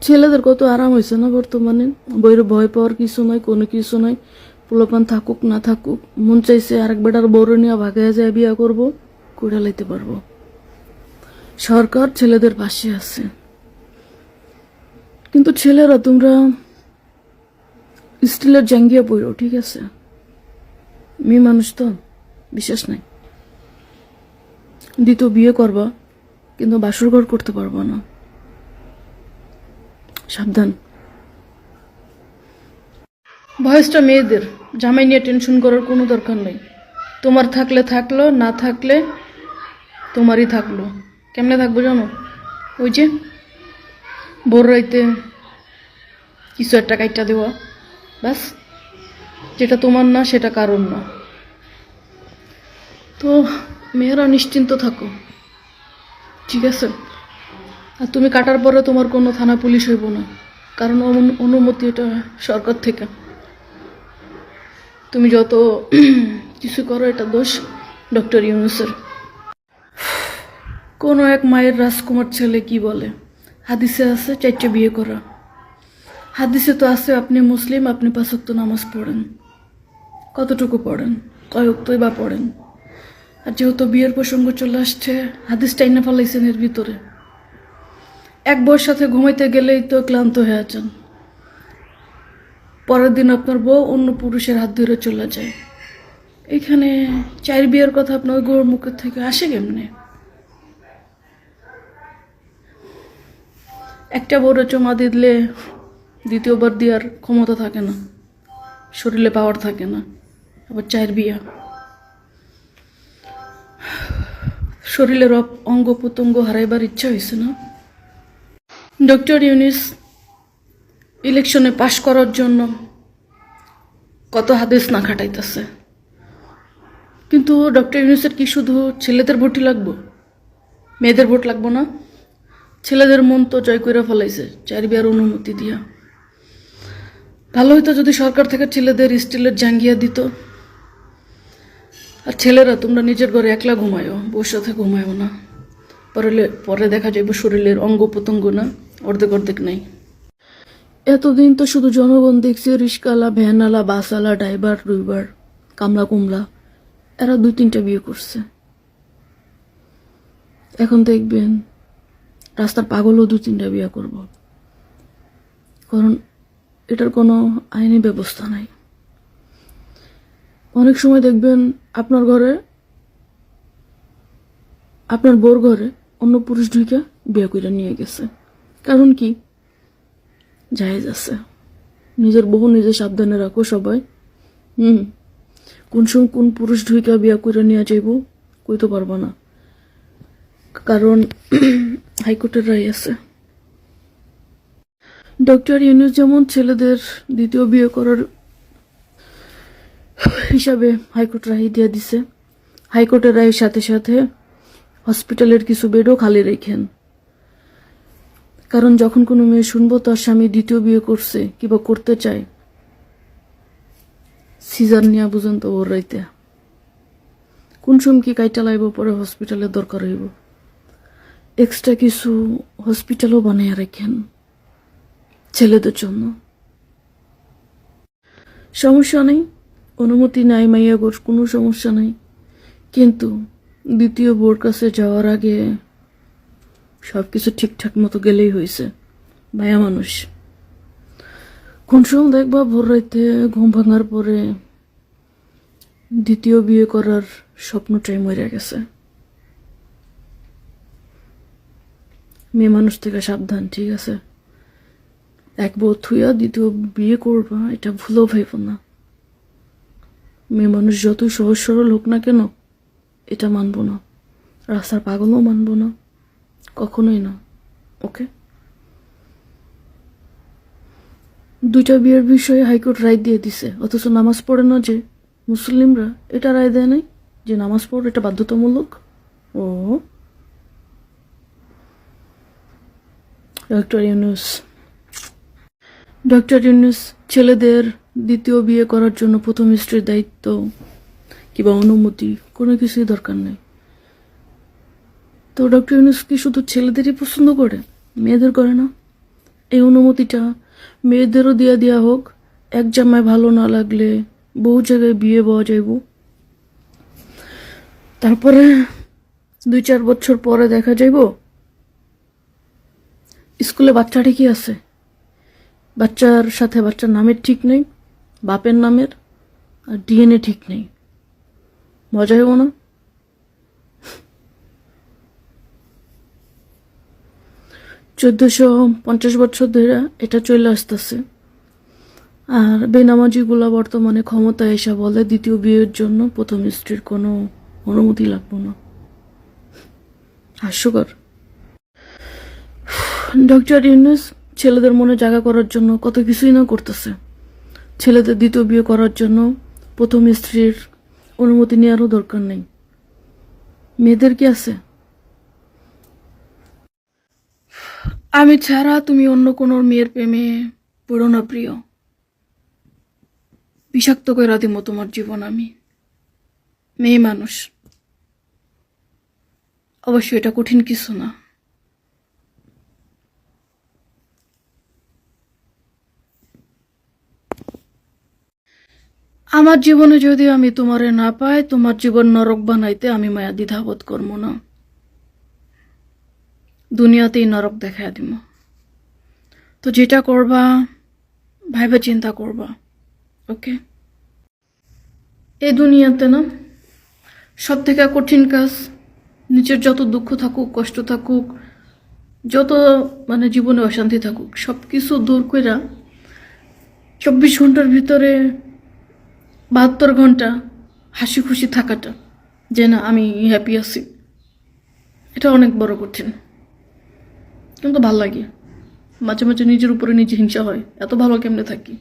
ছেলেদের কত আরাম হয়েছে না বর্তমানে? বইয়ের ভয় পাওয়ার কিছু নয় কোনো কিছু নয় পোলাপান থাকুক, না থাকুক, মন চাইছে আরেক বেটার বড় নিয়ে ভাগে যায় বিয়া করব করে লাইতে পারব। সরকার ছেলেদের পাশে আছে। কিন্তু ছেলেরা তোমরা স্টিলের জাঙ্গিয়া পড়ো ঠিক আছে? মেয়ে মানুষ তো, বিশ্বাস নাই। দ্বিতীয় বিয়ে করবা, কিন্তু বাসর ঘর করতে পারব না। সাবধান। বয়সটা মেয়েদের, জামাই নিয়ে টেনশন করার কোনো দরকার নেই। তোমার থাকলে থাকল, না থাকলে তোমারই থাকল। কেমনে থাকব জানো? ওই যে, ভোর রাইতে কিছু একটা কাইটা দেওয়া, ব্যাস। যেটা তোমার না, সেটা কারণ না। তো মেয়েরা নিশ্চিন্ত থাকো। ঠিক আছে? আর তুমি কাটার পরে তোমার কোনো থানা পুলিশ হইব না। কারণ অনু- অনুমতি এটা সরকার থেকে। তুমি যত কিছু করো, এটা দোষ ডক্টর ইউনুসের। কোনো এক মায়ের রাজকুমার ছেলে কি বলে? হাদিসে আছে, চারটে বিয়ে করা। হাদিসে তো আছে, আপনি মুসলিম, আপনি পাঁচক্ত নামাজ পড়েন। কতটুকু পড়েন? কয়ক্তই বা পড়েন? আর যেহেতু বিয়ের প্রসঙ্গ চলে আসছে হাদিস টাইনা ফেলাইছেন এর ভিতরে। এক বউর সাথে ঘুমাইতে গেলেই তো ক্লান্ত হয়ে আছেন। পরের দিন আপনার বউ অন্য পুরুষের হাত ধরে চলে যায়। এখানে চার বিয়ের কথা আপনার গৌর মুখের থেকে আসে কেমনে? একটা বউরে চমা দিলে দ্বিতীয়বার দেওয়ার ক্ষমতা থাকে না, শরীরে পাওয়ার থাকে না, আবার চায়ের বিয়া। শরীরের অঙ্গ প্রত্যঙ্গ হারাইবার ইচ্ছা হয়েছে না। ডক্টর ইউনিস ইলেকশনে পাশ করার জন্য কত হাদিস না খাটাইতেছে। কিন্তু ডক্টর ইউনিসের কি শুধু ছেলেদের ভোটই লাগবো? মেয়েদের ভোট লাগবো না? ছেলেদের মন তো জয় করে ফেলাইছে চার বিয়ার অনুমতি দিয়া। ভালো হইতো যদি সরকার থেকে ছেলেদের স্টিলের জাঙ্গিয়া দিত। আর ছেলেরা, তোমরা নিজের ঘরে একলা ঘুমায়ো বউর সাথে ঘুমায়ো না। পরে পরে দেখা যাবে শরীরের অঙ্গ প্রত্যঙ্গ না। অর্ধেক অর্ধেক নাই এতদিন তো শুধু জনগণ দেখছে রিস্কালা ভ্যানালা বাসালা ড্রাইভার ডুইভার কামলা কুমলা এরা দুই তিনটা বিয়ে করছে। এখন দেখবেন রাস্তার পাগলও দু তিনটা বিয়ে করব। কারণ এটার কোনো আইনি ব্যবস্থা নাই। অনেক সময় দেখবেন আপনার ঘরে, আপনার বোর ঘরে অন্য পুরুষ ঢুকে বিয়ে করে নিয়ে গেছে। কারণ কি? জায়েজ আছে। নিজের বহু নিজে সাবধানে রাখো সবাই। হুম। কোন সময় কোন পুরুষ ঢুইকা বিয়া করে নিয়ে যাইব, কইতে পারব না। কারণ হাইকোর্টের রায় আছে। ডক্টর ইউনুস যেমন ছেলেদের দ্বিতীয় বিয়ে করার হিসাবে হাইকোর্ট রায় দিয়ে দিছে, হাইকোর্টের রায়ের সাথে সাথে হসপিটালের কিছু বেডও খালি রেখেন। কারণ যখন কোনো মেয়ে শুনব, তার স্বামী দ্বিতীয় বিয়ে করছে, কিংবা করতে চায়। সিজার নিয়ে বুঝেন তো ওর রাইতে। কোন সময় কি কাইটা লাইব, পরে হসপিটালের দরকার হইব। এক্সট্রা কিছু হসপিটালও বানিয়ে রাখেন ছেলেদের জন্য। সমস্যা নেই, অনুমতি নাই মাইয়া গোর, কোনো সমস্যা নাই। কিন্তু দ্বিতীয় বোর কাছে যাওয়ার আগে সব কিছু ঠিকঠাক মতো গেলেই হয়েছে। মায়া মানুষ। কোন সময় দেখবা ভোর রাইতে ঘুম ভাঙার পরে দ্বিতীয় বিয়ে করার স্বপ্নটাই মরে গেছে। মেয়ে মানুষ থেকে সাবধান, ঠিক আছে? এক বউ থুইয়া দ্বিতীয় বিয়ে করবা, এটা ভুলেও ভাইব না। মেয়ে মানুষ যতই সহজ সরল হোক না কেন, এটা মানব না। রাস্তার পাগলও মানব না। কখনোই না ওকে দুইটা বিয়ের বিষয়ে হাইকোর্ট রায় দিয়ে দিছে, অথচ নামাজ পড়ে না যে মুসলিমরা, এটা রায় দেয় নাই যে নামাজ পড়, এটা বাধ্যতামূলক? ও। ডক্টর ইউনুস ডক্টর ইউনুস ছেলেদের দ্বিতীয় বিয়ে করার জন্য প্রথম স্ত্রীর দায়িত্ব কিংবা অনুমতি, কোনো কিছুই দরকার নেই। তো ডক্টর ইউনুস কি শুধু ছেলেদেরই পছন্দ করে? মেয়েদের করে না। এই অনুমতিটা মেয়েদেরও দিয়া দেওয়া হোক, এক জামায় ভালো না লাগলে বহু জায়গায় বিয়ে পাওয়া যাইব। তারপরে দুই চার বছর পরে দেখা যাইব। স্কুলে বাচ্চা ঠিকই আছে। বাচ্চার সাথে বাচ্চার নামের ঠিক নেই, বাপের নামের আর ডিএনএ ঠিক নেই। মজা হইব না? চোদ্দশো পঞ্চাশ বছর ধরে এটা চলে আসতেছে। আর বেনামাজিগুলা বর্তমানে ক্ষমতায় এসে বলে দ্বিতীয় বিয়ের জন্য প্রথম স্ত্রীর কোনো অনুমতি লাগবে না। হাস্যকর। ডক্টর ইউনুস ছেলেদের মনে জায়গা করার জন্য কত কিছুই না করতেছে। ছেলেদের দ্বিতীয় বিয়ে করার জন্য প্রথম স্ত্রীর অনুমতি নেওয়ারও দরকার নেই। মেয়েদের কি আছে? আমি ছাড়া তুমি অন্য কোনো মেয়ের প্রেমে পড়ো না, প্রিয়। বিষাক্ত কইরা দিব তোমার জীবন আমি। মেয়ে মানুষ। অবশ্যই এটা কঠিন কিছু না। আমার জীবনে যদি আমি তোমারে না পাই, তোমার জীবন নরক বানাইতে আমি মায়া দ্বিধাবোধ করব না। দুনিয়াতেই নরক দেখায় দিব। তো যেটা করবা, ভাইবে চিন্তা করবা, ওকে? এই দুনিয়াতে না সব থেকে কঠিন কাজ, নিজের যত দুঃখ থাকুক, কষ্ট থাকুক, যত মানে জীবনে অশান্তি থাকুক সব কিছু দূর করে চব্বিশ ঘণ্টার ভিতরে বাহাত্তর ঘণ্টা হাসি খুশি থাকাটা, যে না আমি হ্যাপি আছি, এটা অনেক বড় কঠিন। কিন্তু ভালো লাগে। মাঝে মাঝে নিজের উপরে নিজে হিংসা হয়। এত ভালো কেমনে থাকি?